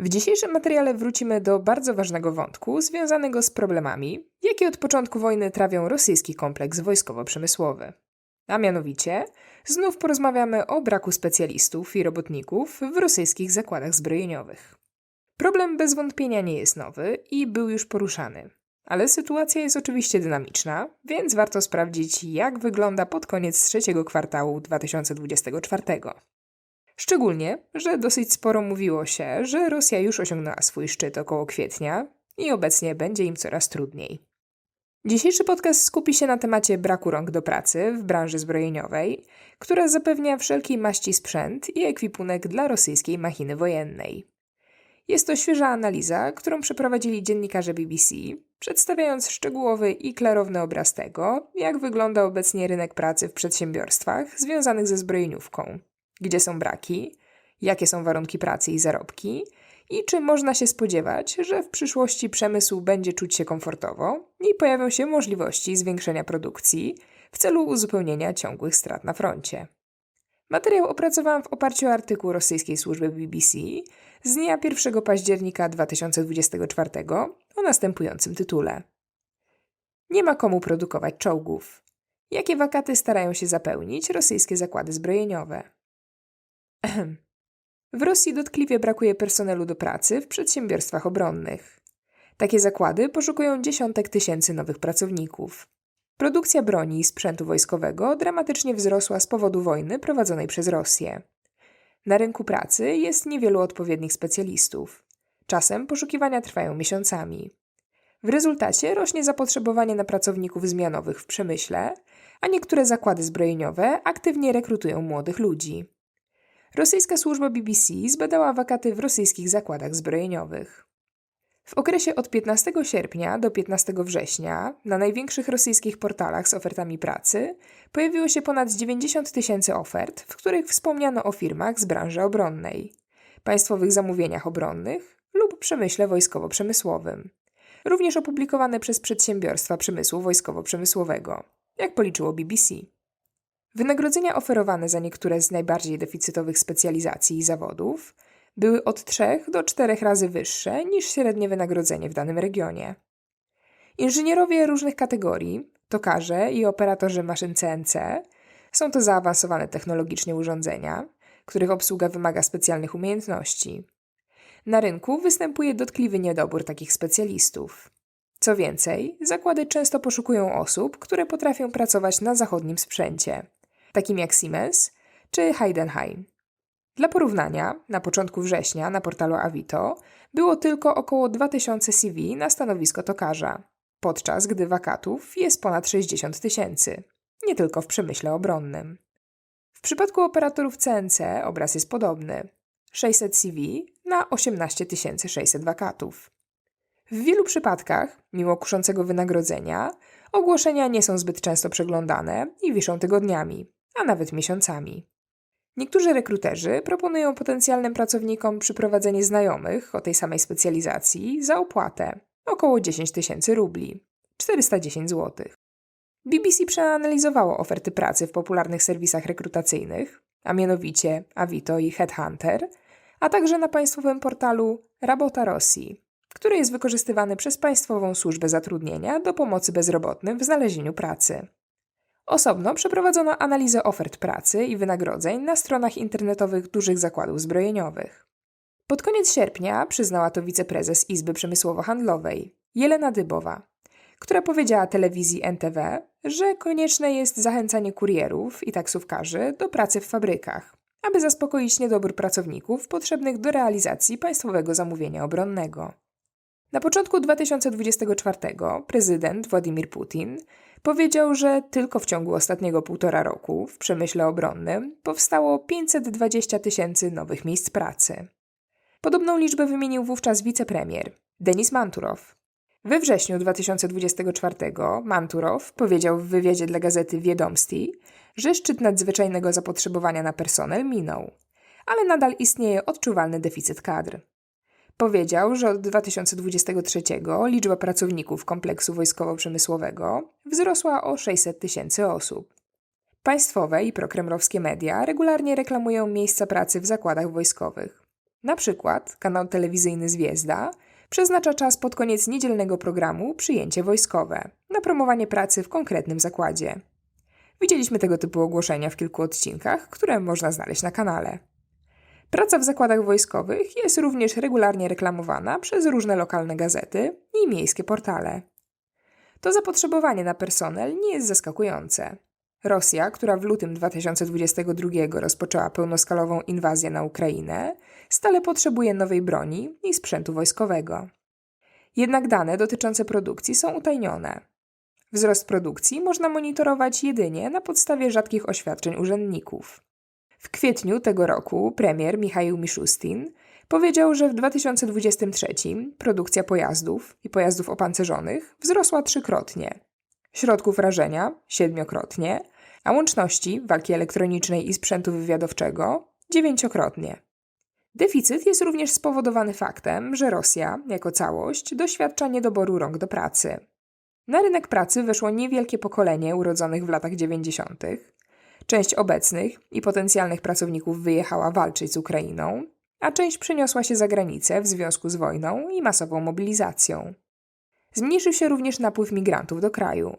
W dzisiejszym materiale wrócimy do bardzo ważnego wątku związanego z problemami, jakie od początku wojny trawią rosyjski kompleks wojskowo-przemysłowy. A mianowicie, znów porozmawiamy o braku specjalistów i robotników w rosyjskich zakładach zbrojeniowych. Problem bez wątpienia nie jest nowy i był już poruszany. Ale sytuacja jest oczywiście dynamiczna, więc warto sprawdzić, jak wygląda pod koniec trzeciego kwartału 2024. Szczególnie, że dosyć sporo mówiło się, że Rosja już osiągnęła swój szczyt około kwietnia i obecnie będzie im coraz trudniej. Dzisiejszy podcast skupi się na temacie braku rąk do pracy w branży zbrojeniowej, która zapewnia wszelkiej maści sprzęt i ekwipunek dla rosyjskiej machiny wojennej. Jest to świeża analiza, którą przeprowadzili dziennikarze BBC, przedstawiając szczegółowy i klarowny obraz tego, jak wygląda obecnie rynek pracy w przedsiębiorstwach związanych ze zbrojeniówką, gdzie są braki, jakie są warunki pracy i zarobki i czy można się spodziewać, że w przyszłości przemysł będzie czuć się komfortowo i pojawią się możliwości zwiększenia produkcji w celu uzupełnienia ciągłych strat na froncie. Materiał opracowałam w oparciu o artykuł rosyjskiej służby BBC z dnia 1 października 2024 o następującym tytule. Nie ma komu produkować czołgów. Jakie wakaty starają się zapełnić rosyjskie zakłady zbrojeniowe? W Rosji dotkliwie brakuje personelu do pracy w przedsiębiorstwach obronnych. Takie zakłady poszukują dziesiątek tysięcy nowych pracowników. Produkcja broni i sprzętu wojskowego dramatycznie wzrosła z powodu wojny prowadzonej przez Rosję. Na rynku pracy jest niewielu odpowiednich specjalistów. Czasem poszukiwania trwają miesiącami. W rezultacie rośnie zapotrzebowanie na pracowników zmianowych w przemyśle, a niektóre zakłady zbrojeniowe aktywnie rekrutują młodych ludzi. Rosyjska służba BBC zbadała wakaty w rosyjskich zakładach zbrojeniowych. W okresie od 15 sierpnia do 15 września na największych rosyjskich portalach z ofertami pracy pojawiło się ponad 90 tysięcy ofert, w których wspomniano o firmach z branży obronnej, państwowych zamówieniach obronnych lub przemyśle wojskowo-przemysłowym. Również opublikowane przez przedsiębiorstwa przemysłu wojskowo-przemysłowego, jak policzyło BBC. Wynagrodzenia oferowane za niektóre z najbardziej deficytowych specjalizacji i zawodów były od 3 do 4 razy wyższe niż średnie wynagrodzenie w danym regionie. Inżynierowie różnych kategorii, tokarze i operatorzy maszyn CNC są to zaawansowane technologicznie urządzenia, których obsługa wymaga specjalnych umiejętności. Na rynku występuje dotkliwy niedobór takich specjalistów. Co więcej, zakłady często poszukują osób, które potrafią pracować na zachodnim sprzęcie, takim jak Siemens czy Heidenheim. Dla porównania, na początku września na portalu Avito było tylko około 2000 CV na stanowisko tokarza, podczas gdy wakatów jest ponad 60 tysięcy, nie tylko w przemyśle obronnym. W przypadku operatorów CNC obraz jest podobny 600 CV na 18 600 wakatów. W wielu przypadkach, mimo kuszącego wynagrodzenia, ogłoszenia nie są zbyt często przeglądane i wiszą tygodniami, a nawet miesiącami. Niektórzy rekruterzy proponują potencjalnym pracownikom przyprowadzenie znajomych o tej samej specjalizacji za opłatę około 10 tysięcy rubli 410 zł. BBC przeanalizowało oferty pracy w popularnych serwisach rekrutacyjnych, a mianowicie Avito i Headhunter, a także na państwowym portalu Rabota Rosji, który jest wykorzystywany przez Państwową Służbę Zatrudnienia do pomocy bezrobotnym w znalezieniu pracy. Osobno przeprowadzono analizę ofert pracy i wynagrodzeń na stronach internetowych dużych zakładów zbrojeniowych. Pod koniec sierpnia przyznała to wiceprezes Izby Przemysłowo-Handlowej, Jelena Dybowa, która powiedziała telewizji NTW, że konieczne jest zachęcanie kurierów i taksówkarzy do pracy w fabrykach, aby zaspokoić niedobór pracowników potrzebnych do realizacji państwowego zamówienia obronnego. Na początku 2024 prezydent Władimir Putin powiedział, że tylko w ciągu ostatniego półtora roku w przemyśle obronnym powstało 520 tysięcy nowych miejsc pracy. Podobną liczbę wymienił wówczas wicepremier Denis Manturow. We wrześniu 2024 Manturow powiedział w wywiadzie dla gazety Wiedomsti, że szczyt nadzwyczajnego zapotrzebowania na personel minął, ale nadal istnieje odczuwalny deficyt kadr. Powiedział, że od 2023 liczba pracowników kompleksu wojskowo-przemysłowego wzrosła o 600 tysięcy osób. Państwowe i prokremlowskie media regularnie reklamują miejsca pracy w zakładach wojskowych. Na przykład kanał telewizyjny Zwiezda przeznacza czas pod koniec niedzielnego programu Przyjęcie wojskowe na promowanie pracy w konkretnym zakładzie. Widzieliśmy tego typu ogłoszenia w kilku odcinkach, które można znaleźć na kanale. Praca w zakładach wojskowych jest również regularnie reklamowana przez różne lokalne gazety i miejskie portale. To zapotrzebowanie na personel nie jest zaskakujące. Rosja, która w lutym 2022 rozpoczęła pełnoskalową inwazję na Ukrainę, stale potrzebuje nowej broni i sprzętu wojskowego. Jednak dane dotyczące produkcji są utajnione. Wzrost produkcji można monitorować jedynie na podstawie rzadkich oświadczeń urzędników. W kwietniu tego roku premier Michał Miszustin powiedział, że w 2023 produkcja pojazdów i pojazdów opancerzonych wzrosła trzykrotnie, środków rażenia siedmiokrotnie, a łączności walki elektronicznej i sprzętu wywiadowczego dziewięciokrotnie. Deficyt jest również spowodowany faktem, że Rosja, jako całość, doświadcza niedoboru rąk do pracy. Na rynek pracy weszło niewielkie pokolenie urodzonych w latach 90. Część obecnych i potencjalnych pracowników wyjechała walczyć z Ukrainą, a część przeniosła się za granicę w związku z wojną i masową mobilizacją. Zmniejszył się również napływ migrantów do kraju.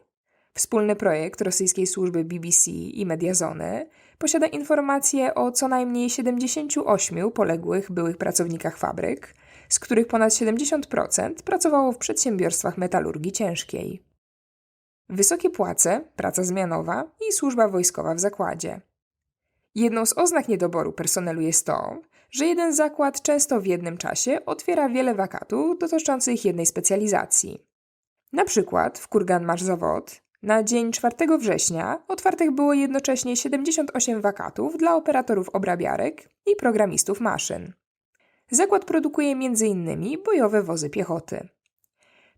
Wspólny projekt rosyjskiej służby BBC i Mediazony posiada informacje o co najmniej 78 poległych byłych pracownikach fabryk, z których ponad 70% pracowało w przedsiębiorstwach metalurgii ciężkiej. Wysokie płace, praca zmianowa i służba wojskowa w zakładzie. Jedną z oznak niedoboru personelu jest to, że jeden zakład często w jednym czasie otwiera wiele wakatów dotyczących jednej specjalizacji. Na przykład w Kurgan Masz Zawod na dzień 4 września otwartych było jednocześnie 78 wakatów dla operatorów obrabiarek i programistów maszyn. Zakład produkuje m.in. bojowe wozy piechoty.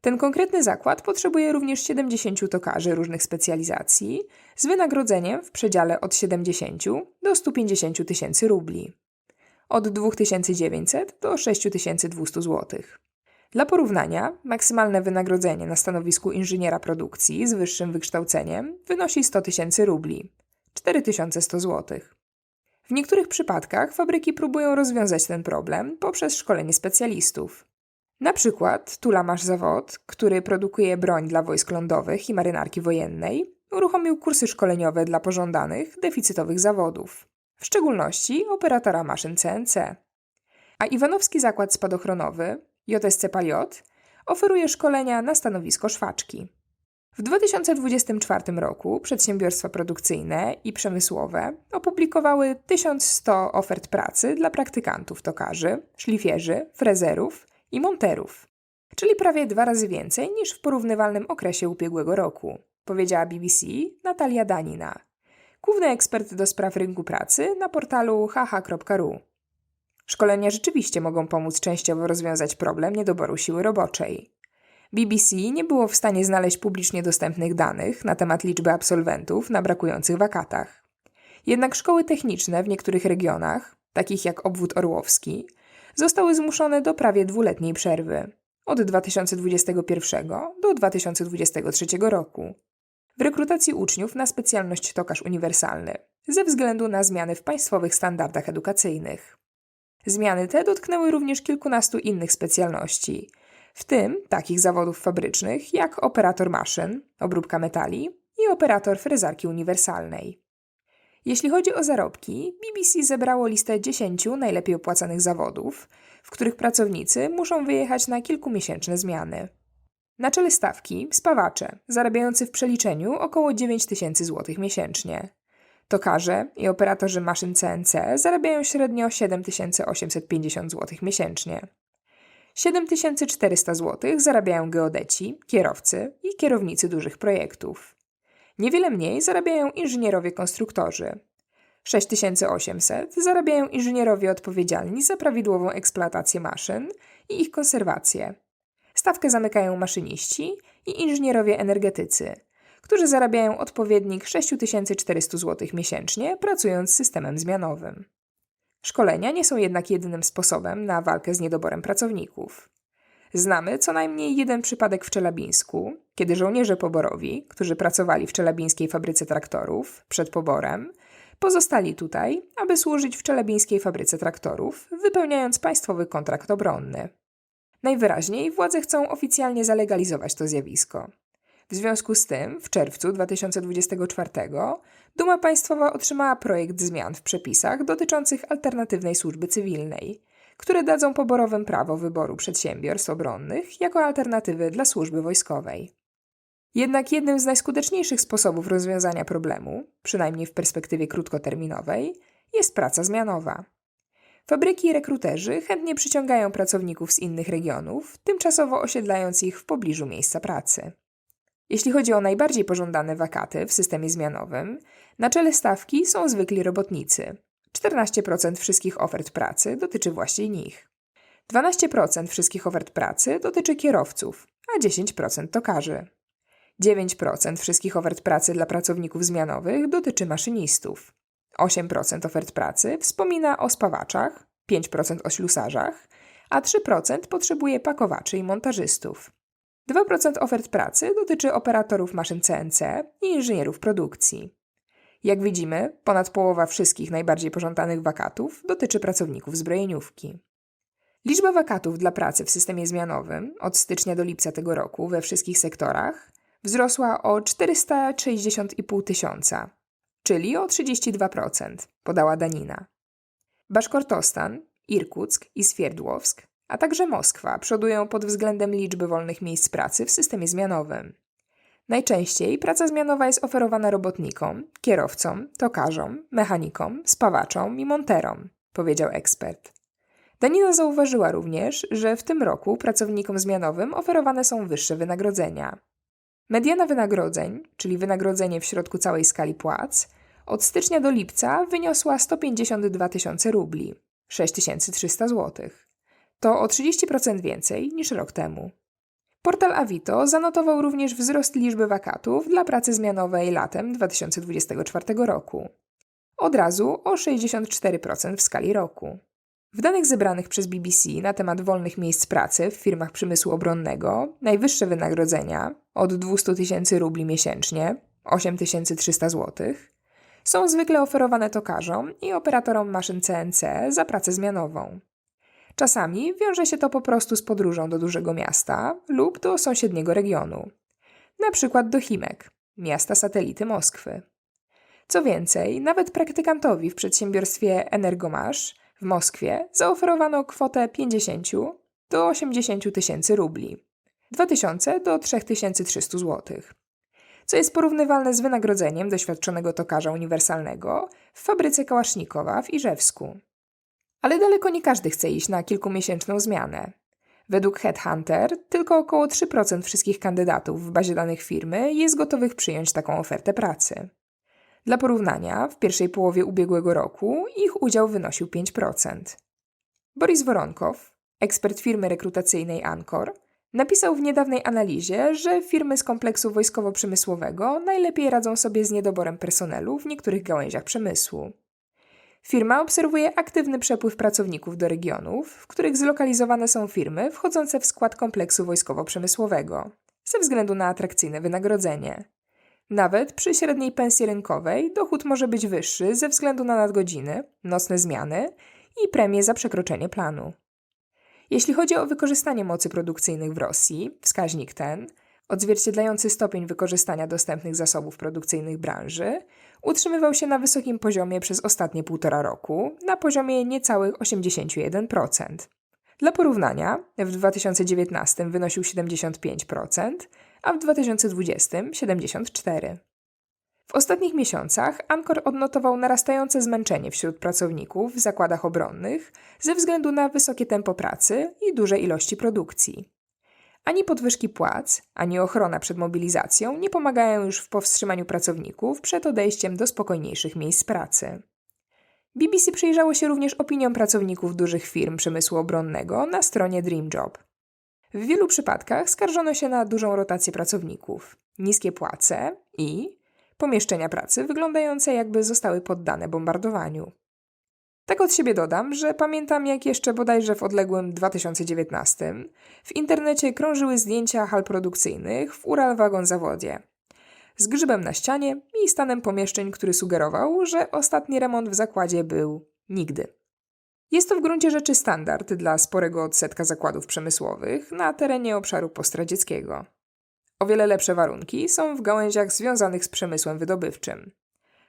Ten konkretny zakład potrzebuje również 70 tokarzy różnych specjalizacji z wynagrodzeniem w przedziale od 70 do 150 tysięcy rubli. Od 2900 do 6200 zł. Dla porównania, maksymalne wynagrodzenie na stanowisku inżyniera produkcji z wyższym wykształceniem wynosi 100 tysięcy rubli 4100 zł. W niektórych przypadkach fabryki próbują rozwiązać ten problem poprzez szkolenie specjalistów. Na przykład Tula Masz Zawod, który produkuje broń dla wojsk lądowych i marynarki wojennej, uruchomił kursy szkoleniowe dla pożądanych, deficytowych zawodów, w szczególności operatora maszyn CNC. A Iwanowski Zakład Spadochronowy, JSC Paliot, oferuje szkolenia na stanowisko szwaczki. W 2024 roku przedsiębiorstwa produkcyjne i przemysłowe opublikowały 1100 ofert pracy dla praktykantów tokarzy, szlifierzy, frezerów i monterów, czyli prawie dwa razy więcej niż w porównywalnym okresie ubiegłego roku, powiedziała BBC Natalia Danina, główny ekspert do spraw rynku pracy na portalu haha.ru. Szkolenia rzeczywiście mogą pomóc częściowo rozwiązać problem niedoboru siły roboczej. BBC nie było w stanie znaleźć publicznie dostępnych danych na temat liczby absolwentów na brakujących wakatach. Jednak szkoły techniczne w niektórych regionach, takich jak obwód orłowski, zostały zmuszone do prawie dwuletniej przerwy od 2021 do 2023 roku w rekrutacji uczniów na specjalność tokarz uniwersalny ze względu na zmiany w państwowych standardach edukacyjnych. Zmiany te dotknęły również kilkunastu innych specjalności, w tym takich zawodów fabrycznych jak operator maszyn, obróbka metali i operator frezarki uniwersalnej. Jeśli chodzi o zarobki, BBC zebrało listę 10 najlepiej opłacanych zawodów, w których pracownicy muszą wyjechać na kilkumiesięczne zmiany. Na czele stawki spawacze, zarabiający w przeliczeniu około 9 tysięcy złotych miesięcznie. Tokarze i operatorzy maszyn CNC zarabiają średnio 7850 zł miesięcznie. 7400 zł zarabiają geodeci, kierowcy i kierownicy dużych projektów. Niewiele mniej zarabiają inżynierowie konstruktorzy. 6800 zarabiają inżynierowie odpowiedzialni za prawidłową eksploatację maszyn i ich konserwację. Stawkę zamykają maszyniści i inżynierowie energetycy, którzy zarabiają odpowiednik 6400 zł miesięcznie, pracując systemem zmianowym. Szkolenia nie są jednak jedynym sposobem na walkę z niedoborem pracowników. Znamy co najmniej jeden przypadek w Czelabińsku, kiedy żołnierze poborowi, którzy pracowali w czelabińskiej fabryce traktorów przed poborem, Pozostali tutaj, aby służyć w czelebińskiej fabryce traktorów, wypełniając państwowy kontrakt obronny. Najwyraźniej władze chcą oficjalnie zalegalizować to zjawisko. W związku z tym, w czerwcu 2024 Duma Państwowa otrzymała projekt zmian w przepisach dotyczących alternatywnej służby cywilnej, które dadzą poborowym prawo wyboru przedsiębiorstw obronnych jako alternatywy dla służby wojskowej. Jednak jednym z najskuteczniejszych sposobów rozwiązania problemu, przynajmniej w perspektywie krótkoterminowej, jest praca zmianowa. Fabryki i rekruterzy chętnie przyciągają pracowników z innych regionów, tymczasowo osiedlając ich w pobliżu miejsca pracy. Jeśli chodzi o najbardziej pożądane wakaty w systemie zmianowym, na czele stawki są zwykli robotnicy. 14% wszystkich ofert pracy dotyczy właśnie nich. 12% wszystkich ofert pracy dotyczy kierowców, a 10% tokarzy. 9% wszystkich ofert pracy dla pracowników zmianowych dotyczy maszynistów. 8% ofert pracy wspomina o spawaczach, 5% o ślusarzach, a 3% potrzebuje pakowaczy i montażystów. 2% ofert pracy dotyczy operatorów maszyn CNC i inżynierów produkcji. Jak widzimy, ponad połowa wszystkich najbardziej pożądanych wakatów dotyczy pracowników zbrojeniówki. Liczba wakatów dla pracy w systemie zmianowym od stycznia do lipca tego roku we wszystkich sektorach wzrosła o 460,5 tysiąca, czyli o 32%, podała Danina. Baszkortostan, Irkuck i Swierdłowsk, a także Moskwa przodują pod względem liczby wolnych miejsc pracy w systemie zmianowym. Najczęściej praca zmianowa jest oferowana robotnikom, kierowcom, tokarzom, mechanikom, spawaczom i monterom, powiedział ekspert. Danina zauważyła również, że w tym roku pracownikom zmianowym oferowane są wyższe wynagrodzenia. Mediana wynagrodzeń, czyli wynagrodzenie w środku całej skali płac, od stycznia do lipca wyniosła 152 tysiące rubli, 6300 zł. To o 30% więcej niż rok temu. Portal Avito zanotował również wzrost liczby wakatów dla pracy zmianowej latem 2024 roku. Od razu o 64% w skali roku. W danych zebranych przez BBC na temat wolnych miejsc pracy w firmach przemysłu obronnego najwyższe wynagrodzenia od 200 tysięcy rubli miesięcznie 8300 zł są zwykle oferowane tokarzom i operatorom maszyn CNC za pracę zmianową. Czasami wiąże się to po prostu z podróżą do dużego miasta lub do sąsiedniego regionu, na przykład do Chimek, miasta satelity Moskwy. Co więcej, nawet praktykantowi w przedsiębiorstwie Energomasz w Moskwie zaoferowano kwotę 50 do 80 tysięcy rubli, 2000 do 3300 zł, co jest porównywalne z wynagrodzeniem doświadczonego tokarza uniwersalnego w fabryce Kałasznikowa w Iżewsku. Ale daleko nie każdy chce iść na kilkumiesięczną zmianę. Według Headhunter tylko około 3% wszystkich kandydatów w bazie danych firmy jest gotowych przyjąć taką ofertę pracy. Dla porównania, w pierwszej połowie ubiegłego roku ich udział wynosił 5%. Boris Woronkow, ekspert firmy rekrutacyjnej Ancor, napisał w niedawnej analizie, że firmy z kompleksu wojskowo-przemysłowego najlepiej radzą sobie z niedoborem personelu w niektórych gałęziach przemysłu. Firma obserwuje aktywny przepływ pracowników do regionów, w których zlokalizowane są firmy wchodzące w skład kompleksu wojskowo-przemysłowego, ze względu na atrakcyjne wynagrodzenie. Nawet przy średniej pensji rynkowej dochód może być wyższy ze względu na nadgodziny, nocne zmiany i premie za przekroczenie planu. Jeśli chodzi o wykorzystanie mocy produkcyjnych w Rosji, wskaźnik ten, odzwierciedlający stopień wykorzystania dostępnych zasobów produkcyjnych branży, utrzymywał się na wysokim poziomie przez ostatnie półtora roku, na poziomie niecałych 81%. Dla porównania, w 2019 wynosił 75%, a w 2020 74%. W ostatnich miesiącach Ankor odnotował narastające zmęczenie wśród pracowników w zakładach obronnych ze względu na wysokie tempo pracy i duże ilości produkcji. Ani podwyżki płac, ani ochrona przed mobilizacją nie pomagają już w powstrzymaniu pracowników przed odejściem do spokojniejszych miejsc pracy. BBC przyjrzało się również opiniom pracowników dużych firm przemysłu obronnego na stronie DreamJob. W wielu przypadkach skarżono się na dużą rotację pracowników, niskie płace i pomieszczenia pracy wyglądające jakby zostały poddane bombardowaniu. Tak od siebie dodam, że pamiętam jak jeszcze bodajże w odległym 2019 w internecie krążyły zdjęcia hal produkcyjnych w Ural Wagon Zawodzie. z grzybem na ścianie i stanem pomieszczeń, który sugerował, że ostatni remont w zakładzie był nigdy. Jest to w gruncie rzeczy standard dla sporego odsetka zakładów przemysłowych na terenie obszaru postradzieckiego. O wiele lepsze warunki są w gałęziach związanych z przemysłem wydobywczym.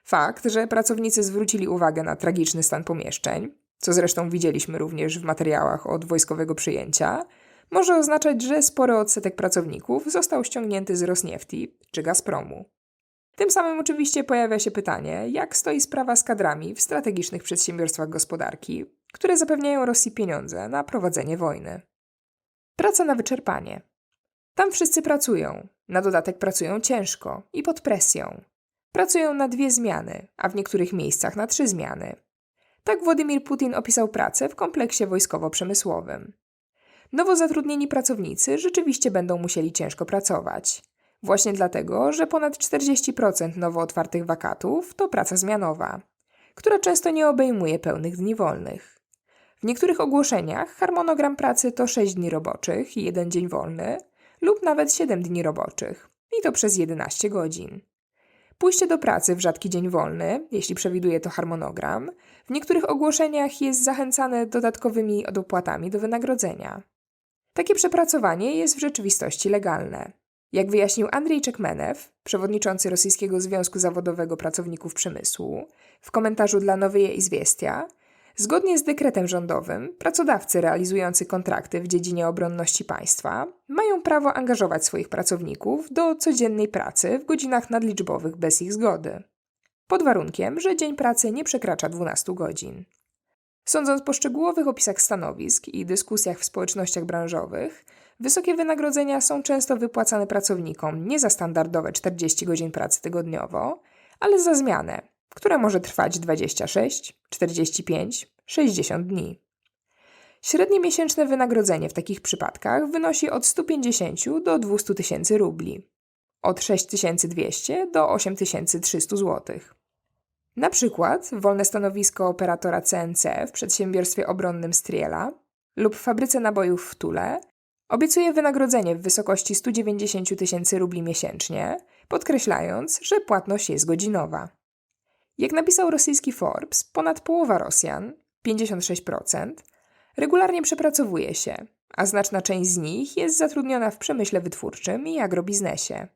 Fakt, że pracownicy zwrócili uwagę na tragiczny stan pomieszczeń, co zresztą widzieliśmy również w materiałach od wojskowego przyjęcia, może oznaczać, że spory odsetek pracowników został ściągnięty z Rosniefti czy Gazpromu. Tym samym oczywiście pojawia się pytanie, jak stoi sprawa z kadrami w strategicznych przedsiębiorstwach gospodarki, które zapewniają Rosji pieniądze na prowadzenie wojny. Praca na wyczerpanie. Tam wszyscy pracują, na dodatek pracują ciężko i pod presją. Pracują na dwie zmiany, a w niektórych miejscach na trzy zmiany. Tak Władimir Putin opisał pracę w kompleksie wojskowo-przemysłowym. Nowo zatrudnieni pracownicy rzeczywiście będą musieli ciężko pracować. Właśnie dlatego, że ponad 40% nowo otwartych wakatów to praca zmianowa, która często nie obejmuje pełnych dni wolnych. W niektórych ogłoszeniach harmonogram pracy to 6 dni roboczych i 1 dzień wolny, lub nawet 7 dni roboczych, i to przez 11 godzin. Pójście do pracy w rzadki dzień wolny, jeśli przewiduje to harmonogram, w niektórych ogłoszeniach jest zachęcane dodatkowymi dopłatami do wynagrodzenia. Takie przepracowanie jest w rzeczywistości legalne. Jak wyjaśnił Andrzej Czekmenew, przewodniczący Rosyjskiego Związku Zawodowego Pracowników Przemysłu, w komentarzu dla Nowej Izwiestia, zgodnie z dekretem rządowym, pracodawcy realizujący kontrakty w dziedzinie obronności państwa mają prawo angażować swoich pracowników do codziennej pracy w godzinach nadliczbowych bez ich zgody. Pod warunkiem, że dzień pracy nie przekracza 12 godzin. Sądząc po szczegółowych opisach stanowisk i dyskusjach w społecznościach branżowych, wysokie wynagrodzenia są często wypłacane pracownikom nie za standardowe 40 godzin pracy tygodniowo, ale za zmianę, która może trwać 26, 45, 60 dni. Średnie miesięczne wynagrodzenie w takich przypadkach wynosi od 150 do 200 tysięcy rubli, od 6200 do 8300 zł. Na przykład wolne stanowisko operatora CNC w przedsiębiorstwie obronnym Striela lub fabryce nabojów w Tule obiecuje wynagrodzenie w wysokości 190 tysięcy rubli miesięcznie, podkreślając, że płatność jest godzinowa. Jak napisał rosyjski Forbes, ponad połowa Rosjan, 56%, regularnie przepracowuje się, a znaczna część z nich jest zatrudniona w przemyśle wytwórczym i agrobiznesie.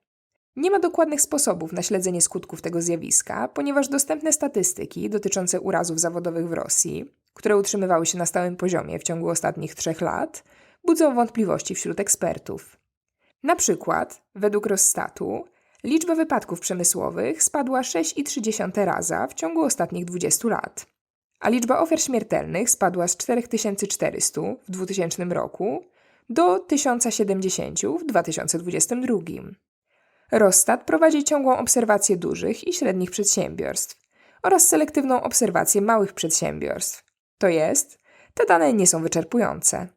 Nie ma dokładnych sposobów na śledzenie skutków tego zjawiska, ponieważ dostępne statystyki dotyczące urazów zawodowych w Rosji, które utrzymywały się na stałym poziomie w ciągu ostatnich trzech lat, budzą wątpliwości wśród ekspertów. Na przykład, według Rossstatu, liczba wypadków przemysłowych spadła 6,3 raza w ciągu ostatnich 20 lat, a liczba ofiar śmiertelnych spadła z 4400 w 2000 roku do 1070 w 2022. Rostat prowadzi ciągłą obserwację dużych i średnich przedsiębiorstw oraz selektywną obserwację małych przedsiębiorstw. To jest, te dane nie są wyczerpujące.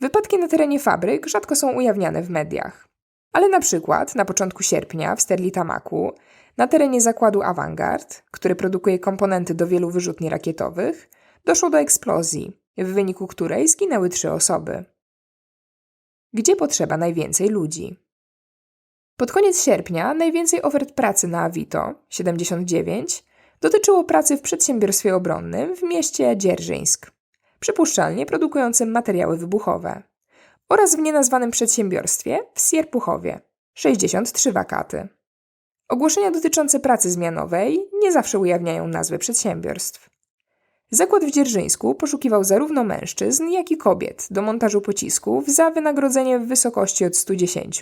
Wypadki na terenie fabryk rzadko są ujawniane w mediach. Ale na przykład na początku sierpnia w Sterlitamaku, na terenie zakładu Avangard, który produkuje komponenty do wielu wyrzutni rakietowych, doszło do eksplozji, w wyniku której zginęły trzy osoby. Gdzie potrzeba najwięcej ludzi? Pod koniec sierpnia najwięcej ofert pracy na Avito 79 dotyczyło pracy w przedsiębiorstwie obronnym w mieście Dzierżyńsk, przypuszczalnie produkującym materiały wybuchowe, oraz w nienazwanym przedsiębiorstwie w Sierpuchowie 63 wakaty. Ogłoszenia dotyczące pracy zmianowej nie zawsze ujawniają nazwy przedsiębiorstw. Zakład w Dzierżyńsku poszukiwał zarówno mężczyzn, jak i kobiet do montażu pocisków za wynagrodzenie w wysokości od 110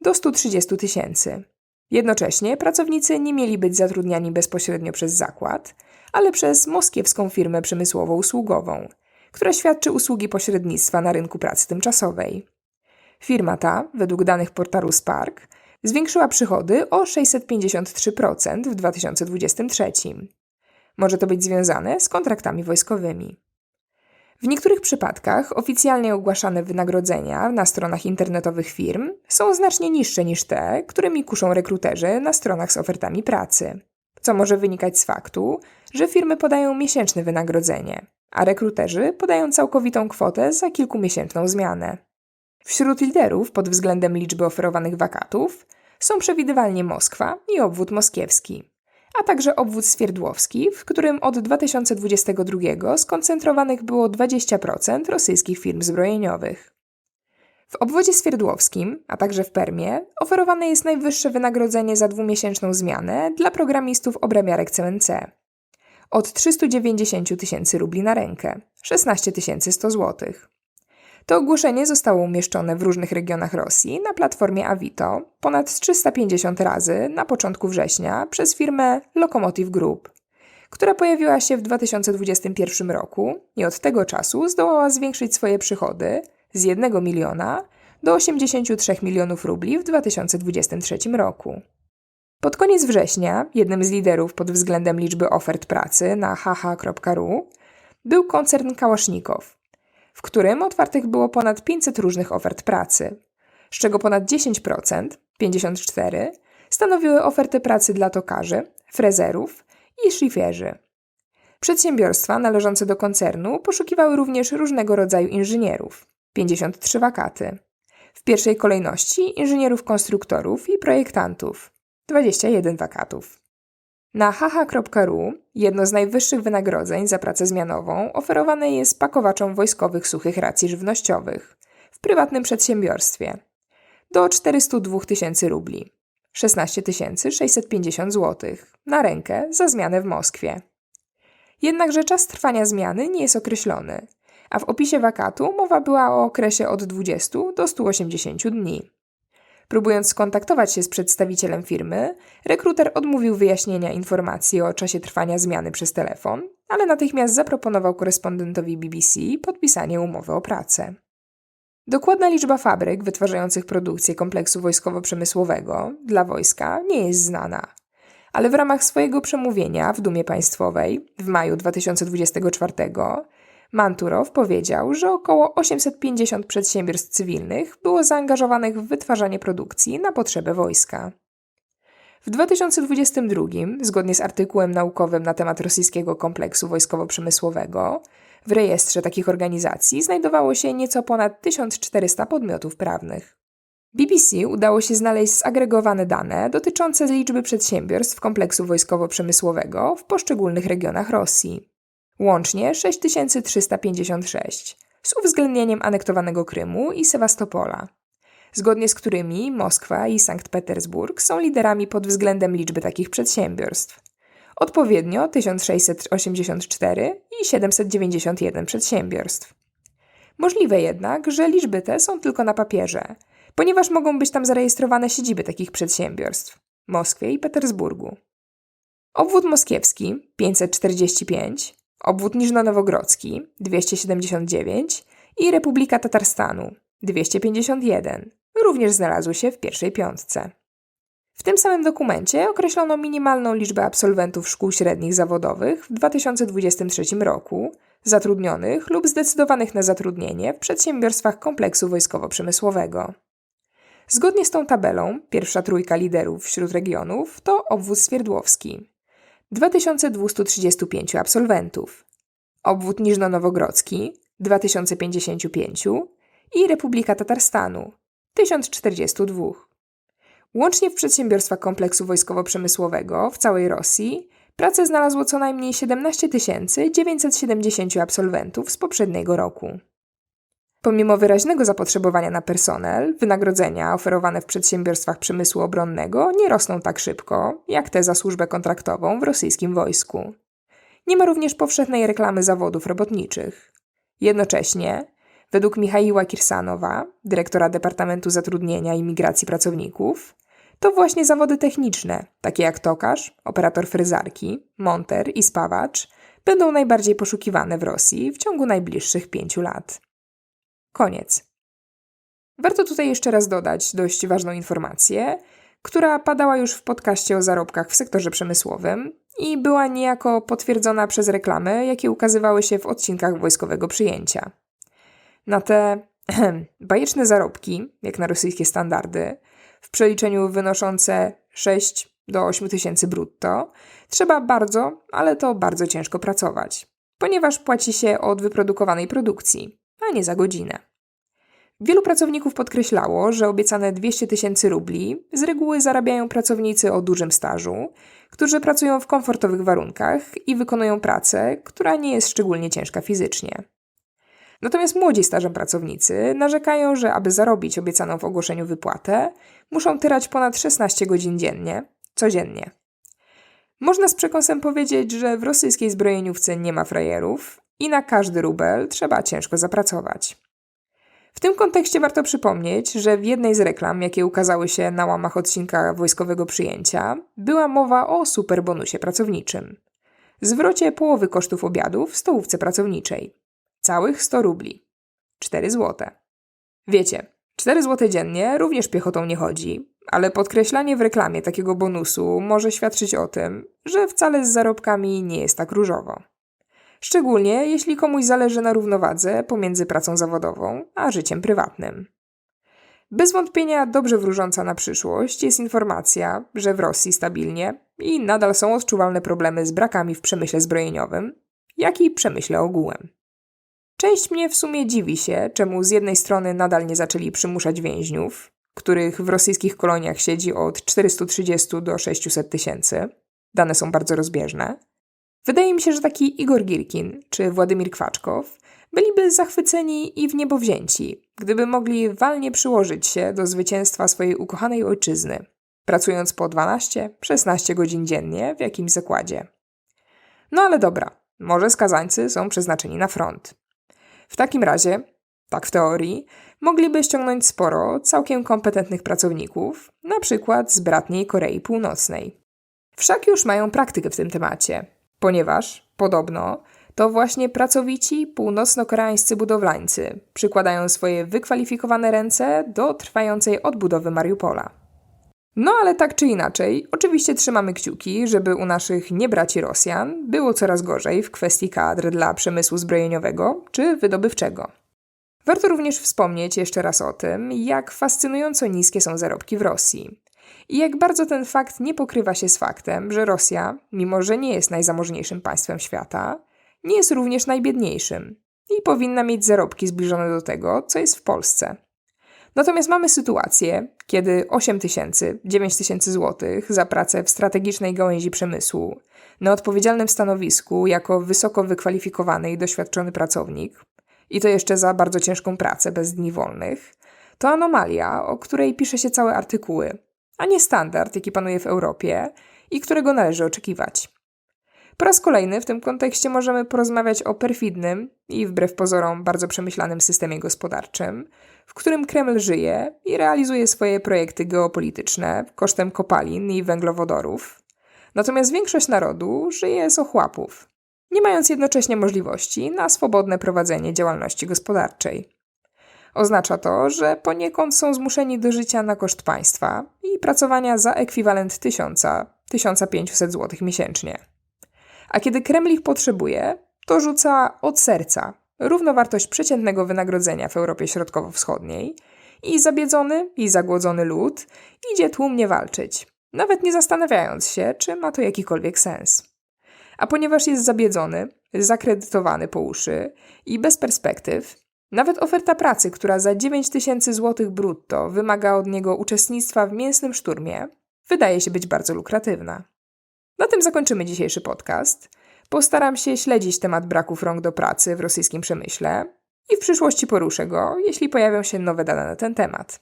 do 130 tysięcy. Jednocześnie pracownicy nie mieli być zatrudniani bezpośrednio przez zakład, ale przez moskiewską firmę przemysłowo-usługową, która świadczy usługi pośrednictwa na rynku pracy tymczasowej. Firma ta, według danych portalu Spark, zwiększyła przychody o 653% w 2023. Może to być związane z kontraktami wojskowymi. W niektórych przypadkach oficjalnie ogłaszane wynagrodzenia na stronach internetowych firm są znacznie niższe niż te, którymi kuszą rekruterzy na stronach z ofertami pracy, co może wynikać z faktu, że firmy podają miesięczne wynagrodzenie, a rekruterzy podają całkowitą kwotę za kilkumiesięczną zmianę. Wśród liderów pod względem liczby oferowanych wakatów są przewidywalnie Moskwa i obwód moskiewski, a także obwód Swierdłowski, w którym od 2022 skoncentrowanych było 20% rosyjskich firm zbrojeniowych. W obwodzie Swierdłowskim, a także w Permie, oferowane jest najwyższe wynagrodzenie za dwumiesięczną zmianę dla programistów obrabiarek CNC. Od 390 tysięcy rubli na rękę, 16 100 złotych. To ogłoszenie zostało umieszczone w różnych regionach Rosji na platformie Avito ponad 350 razy na początku września przez firmę Lokomotiv Group, która pojawiła się w 2021 roku i od tego czasu zdołała zwiększyć swoje przychody z 1 miliona do 83 milionów rubli w 2023 roku. Pod koniec września jednym z liderów pod względem liczby ofert pracy na hh.ru był koncern Kałasznikow, w którym otwartych było ponad 500 różnych ofert pracy, z czego ponad 10%, 54, stanowiły oferty pracy dla tokarzy, frezerów i szlifierzy. Przedsiębiorstwa należące do koncernu poszukiwały również różnego rodzaju inżynierów 53 wakaty. W pierwszej kolejności inżynierów konstruktorów i projektantów 21 wakatów. Na haha.ru jedno z najwyższych wynagrodzeń za pracę zmianową oferowane jest pakowaczom wojskowych suchych racji żywnościowych w prywatnym przedsiębiorstwie do 402 tysięcy rubli, 16 650 zł na rękę za zmianę w Moskwie. Jednakże czas trwania zmiany nie jest określony, a w opisie wakatu mowa była o okresie od 20 do 180 dni. Próbując skontaktować się z przedstawicielem firmy, rekruter odmówił wyjaśnienia informacji o czasie trwania zmiany przez telefon, ale natychmiast zaproponował korespondentowi BBC podpisanie umowy o pracę. Dokładna liczba fabryk wytwarzających produkcję kompleksu wojskowo-przemysłowego dla wojska nie jest znana, ale w ramach swojego przemówienia w Dumie Państwowej w maju 2024 Manturow powiedział, że około 850 przedsiębiorstw cywilnych było zaangażowanych w wytwarzanie produkcji na potrzeby wojska. W 2022, zgodnie z artykułem naukowym na temat rosyjskiego kompleksu wojskowo-przemysłowego, w rejestrze takich organizacji znajdowało się nieco ponad 1400 podmiotów prawnych. BBC udało się znaleźć zagregowane dane dotyczące liczby przedsiębiorstw kompleksu wojskowo-przemysłowego w poszczególnych regionach Rosji. Łącznie 6356, z uwzględnieniem anektowanego Krymu i Sewastopola, zgodnie z którymi Moskwa i Sankt Petersburg są liderami pod względem liczby takich przedsiębiorstw. Odpowiednio 1684 i 791 przedsiębiorstw. Możliwe jednak, że liczby te są tylko na papierze, ponieważ mogą być tam zarejestrowane siedziby takich przedsiębiorstw Moskwie i Petersburgu. Obwód moskiewski 545 obwód Niżno-Nowogrodzki 279 i Republika Tatarstanu 251 również znalazły się w pierwszej piątce. W tym samym dokumencie określono minimalną liczbę absolwentów szkół średnich zawodowych w 2023 roku, zatrudnionych lub zdecydowanych na zatrudnienie w przedsiębiorstwach kompleksu wojskowo-przemysłowego. Zgodnie z tą tabelą, pierwsza trójka liderów wśród regionów to obwód Swierdłowski 2235 absolwentów, obwód Niżno-Nowogrodzki 2055 i Republika Tatarstanu 1042. Łącznie w przedsiębiorstwach kompleksu wojskowo-przemysłowego w całej Rosji pracę znalazło co najmniej 17 970 absolwentów z poprzedniego roku. Pomimo wyraźnego zapotrzebowania na personel, wynagrodzenia oferowane w przedsiębiorstwach przemysłu obronnego nie rosną tak szybko, jak te za służbę kontraktową w rosyjskim wojsku. Nie ma również powszechnej reklamy zawodów robotniczych. Jednocześnie, według Michaiła Kirsanowa, dyrektora Departamentu Zatrudnienia i Migracji Pracowników, to właśnie zawody techniczne, takie jak tokarz, operator fryzarki, monter i spawacz, będą najbardziej poszukiwane w Rosji w ciągu najbliższych pięciu lat. Koniec. Warto tutaj jeszcze raz dodać dość ważną informację, która padała już w podcaście o zarobkach w sektorze przemysłowym i była niejako potwierdzona przez reklamy, jakie ukazywały się w odcinkach wojskowego przyjęcia. Na te bajeczne zarobki, jak na rosyjskie standardy, w przeliczeniu wynoszące 6 do 8 tysięcy brutto, trzeba bardzo, ale to bardzo ciężko pracować, ponieważ płaci się od wyprodukowanej produkcji, a nie za godzinę. Wielu pracowników podkreślało, że obiecane 200 tysięcy rubli z reguły zarabiają pracownicy o dużym stażu, którzy pracują w komfortowych warunkach i wykonują pracę, która nie jest szczególnie ciężka fizycznie. Natomiast młodzi stażem pracownicy narzekają, że aby zarobić obiecaną w ogłoszeniu wypłatę, muszą tyrać ponad 16 godzin dziennie, codziennie. Można z przekąsem powiedzieć, że w rosyjskiej zbrojeniówce nie ma frajerów i na każdy rubel trzeba ciężko zapracować. W tym kontekście warto przypomnieć, że w jednej z reklam, jakie ukazały się na łamach odcinka wojskowego przyjęcia, była mowa o superbonusie pracowniczym. Zwrocie połowy kosztów obiadu w stołówce pracowniczej. Całych 100 rubli. 4 złote. Wiecie, 4 złote dziennie również piechotą nie chodzi, ale podkreślanie w reklamie takiego bonusu może świadczyć o tym, że wcale z zarobkami nie jest tak różowo. Szczególnie jeśli komuś zależy na równowadze pomiędzy pracą zawodową a życiem prywatnym. Bez wątpienia dobrze wróżąca na przyszłość jest informacja, że w Rosji stabilnie i nadal są odczuwalne problemy z brakami w przemyśle zbrojeniowym, jak i przemyśle ogółem. Część mnie w sumie dziwi się, czemu z jednej strony nadal nie zaczęli przymuszać więźniów, których w rosyjskich koloniach siedzi od 430 do 600 tysięcy. Dane są bardzo rozbieżne. Wydaje mi się, że taki Igor Girkin czy Władimir Kwaczkow byliby zachwyceni i w niebo wzięci, gdyby mogli walnie przyłożyć się do zwycięstwa swojej ukochanej ojczyzny, pracując po 12-16 godzin dziennie w jakimś zakładzie. No ale dobra, może skazańcy są przeznaczeni na front. W takim razie, tak w teorii, mogliby ściągnąć sporo całkiem kompetentnych pracowników, na przykład z bratniej Korei Północnej. Wszak już mają praktykę w tym temacie, ponieważ, podobno, to właśnie pracowici północno-koreańscy budowlańcy przykładają swoje wykwalifikowane ręce do trwającej odbudowy Mariupola. No ale tak czy inaczej, oczywiście trzymamy kciuki, żeby u naszych niebraci Rosjan było coraz gorzej w kwestii kadr dla przemysłu zbrojeniowego czy wydobywczego. Warto również wspomnieć jeszcze raz o tym, jak fascynująco niskie są zarobki w Rosji. I jak bardzo ten fakt nie pokrywa się z faktem, że Rosja, mimo że nie jest najzamożniejszym państwem świata, nie jest również najbiedniejszym i powinna mieć zarobki zbliżone do tego, co jest w Polsce. Natomiast mamy sytuację, kiedy 8 tysięcy, 9 tysięcy złotych za pracę w strategicznej gałęzi przemysłu, na odpowiedzialnym stanowisku jako wysoko wykwalifikowany i doświadczony pracownik, i to jeszcze za bardzo ciężką pracę bez dni wolnych, to anomalia, o której pisze się całe artykuły, a nie standard, jaki panuje w Europie i którego należy oczekiwać. Po raz kolejny w tym kontekście możemy porozmawiać o perfidnym i wbrew pozorom bardzo przemyślanym systemie gospodarczym, w którym Kreml żyje i realizuje swoje projekty geopolityczne kosztem kopalin i węglowodorów. Natomiast większość narodu żyje z ochłapów, nie mając jednocześnie możliwości na swobodne prowadzenie działalności gospodarczej. Oznacza to, że poniekąd są zmuszeni do życia na koszt państwa i pracowania za ekwiwalent 1000-1500 zł miesięcznie. A kiedy Kreml ich potrzebuje, to rzuca od serca równowartość przeciętnego wynagrodzenia w Europie Środkowo-Wschodniej i zabiedzony i zagłodzony lud idzie tłumnie walczyć, nawet nie zastanawiając się, czy ma to jakikolwiek sens. A ponieważ jest zabiedzony, zakredytowany po uszy i bez perspektyw, nawet oferta pracy, która za 9 tysięcy złotych brutto wymaga od niego uczestnictwa w mięsnym szturmie, wydaje się być bardzo lukratywna. Na tym zakończymy dzisiejszy podcast. Postaram się śledzić temat braków rąk do pracy w rosyjskim przemyśle i w przyszłości poruszę go, jeśli pojawią się nowe dane na ten temat.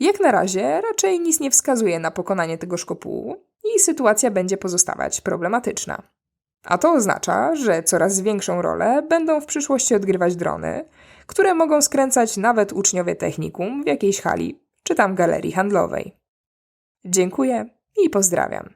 Jak na razie raczej nic nie wskazuje na pokonanie tego szkopułu i sytuacja będzie pozostawać problematyczna. A to oznacza, że coraz większą rolę będą w przyszłości odgrywać drony, które mogą skręcać nawet uczniowie technikum w jakiejś hali czy tam galerii handlowej. Dziękuję i pozdrawiam.